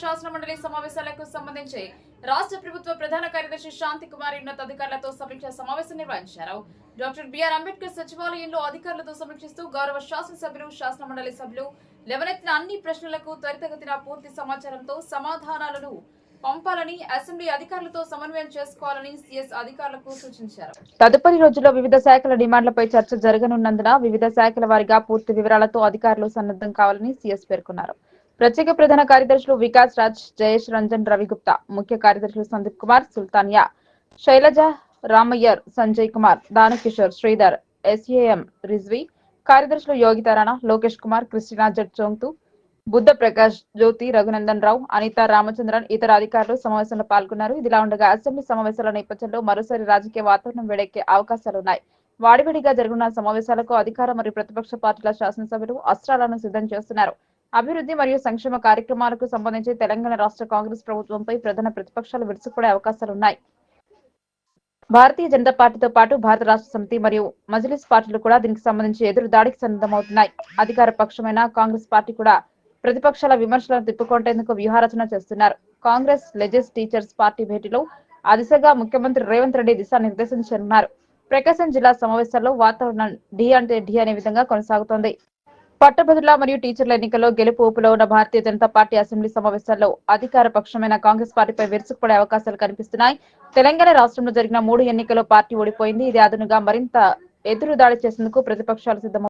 శాసన మండలి సమావేశాలకు సంబంధించి రాష్ట్ర ప్రభుత్వ ప్రధాన కార్యదర్శి శాంతి కుమార్ ఉన్నతాధికారులతో సమీక్ష సమావేశం నిర్వహించారు. డాక్టర్ బిఆర్ అంబేద్కర్ సచివాలయంలో అధికారులతో సమీక్షిస్తూ గౌరవ శాసనసభ్యులు శాసన మండలి సభ్యులు లేవనెత్తిన అన్ని ప్రశ్నలకు త్వరితగతిన పూర్తి సమాచారంతో సమాధానాలను పంపాలని అసెంబ్లీ అధికారులతో సమన్వయం చేసుకోవాలని సిఎస్ అధికారులకు సూచించారు. తదుపరి రోజుల్లో వివిధ శాఖల డిమాండ్లపై చర్చ జరగనున్నందున వివిధ శాఖల వారిగా పూర్తి వివరాలతో అధికారులు సన్నద్ధం కావాలని సిఎస్ పేర్కొన్నారు. ప్రత్యేక ప్రధాన కార్యదర్శులు వికాస్ రాజ్ జయేష్ రంజన్ రవిగుప్తా ముఖ్య కార్యదర్శులు సందీప్ కుమార్ సుల్తానియా. శైలజ రామయ్యర్ సంజయ్ కుమార్ దానకిషోర్ శ్రీధర్ ఎస్ఏఎం రిజ్వి. కార్యదర్శులు యోగితారాణా లోకేష్ కుమార్ క్రిస్టినా జట్ చోంగ్తు బుద్ధ ప్రకాష్ జ్యోతి రఘునందన్ రావు అనిత రామచంద్రన్ ఇతర అధికారులు సమావేశంలో పాల్గొన్నారు. ఇదిలా ఉండగా అసెంబ్లీ సమావేశాల నేపథ్యంలో మరోసారి రాజకీయ వాతావరణం వేడెక్కే అవకాశాలున్నాయి. వాడివిడిగా జరుగుతున్న సమావేశాలకు అధికార మరియు ప్రతిపక్ష పార్టీల శాసనసభ్యులు అస్త్రాలను సిద్ధం చేస్తున్నారు. అభివృద్ధి మరియు సంక్షేమ కార్యక్రమాలకు సంబంధించి తెలంగాణ రాష్ట్ర కాంగ్రెస్ ప్రభుత్వంపై ప్రధాన ప్రతిపక్షాలు విరుచుకుపడే అవకాశాలున్నాయి భారతీయ జనతా పార్టీతో పాటు భారత రాష్ట్ర సమితి మరియు మజ్లిస్ పార్టీలు కూడా దీనికి సంబంధించి ఎదురు దాడికి సన్నద్ధమవుతున్నాయి. అధికార పక్షమైన కాంగ్రెస్ పార్టీ కూడా ప్రతిపక్షాల విమర్శలను తిప్పుకొంటేందుకు వ్యూహారచన చేస్తున్నారు. కాంగ్రెస్ లెజిస్ టీచర్స్ పార్టీ భేటీలో ఆ దిశగా ముఖ్యమంత్రి రేవంత్ రెడ్డి దిశానిర్దేశం చేయనున్నారు. ప్రకాశం జిల్లా సమావేశాల్లో వాతావరణం డి అంటే డి అనే విధంగా కొనసాగుతోంది. పట్టభద్రుల మరియు టీచర్ల ఎన్నికల్లో గెలుపు ఊపులో ఉన్న భారతీయ జనతా పార్టీ అసెంబ్లీ సమావేశాల్లో అధికార పక్షమైన కాంగ్రెస్ పార్టీపై విరుచుకుపడే అవకాశాలు కనిపిస్తున్నాయి. తెలంగాణ రాష్ట్రంలో జరిగిన మూడు ఎన్నికల్లో పార్టీ ఓడిపోయింది. ఇది అదనుగా మరింత ఎదురు దాడి చేసేందుకు ప్రతిపక్షాలు సిద్ధం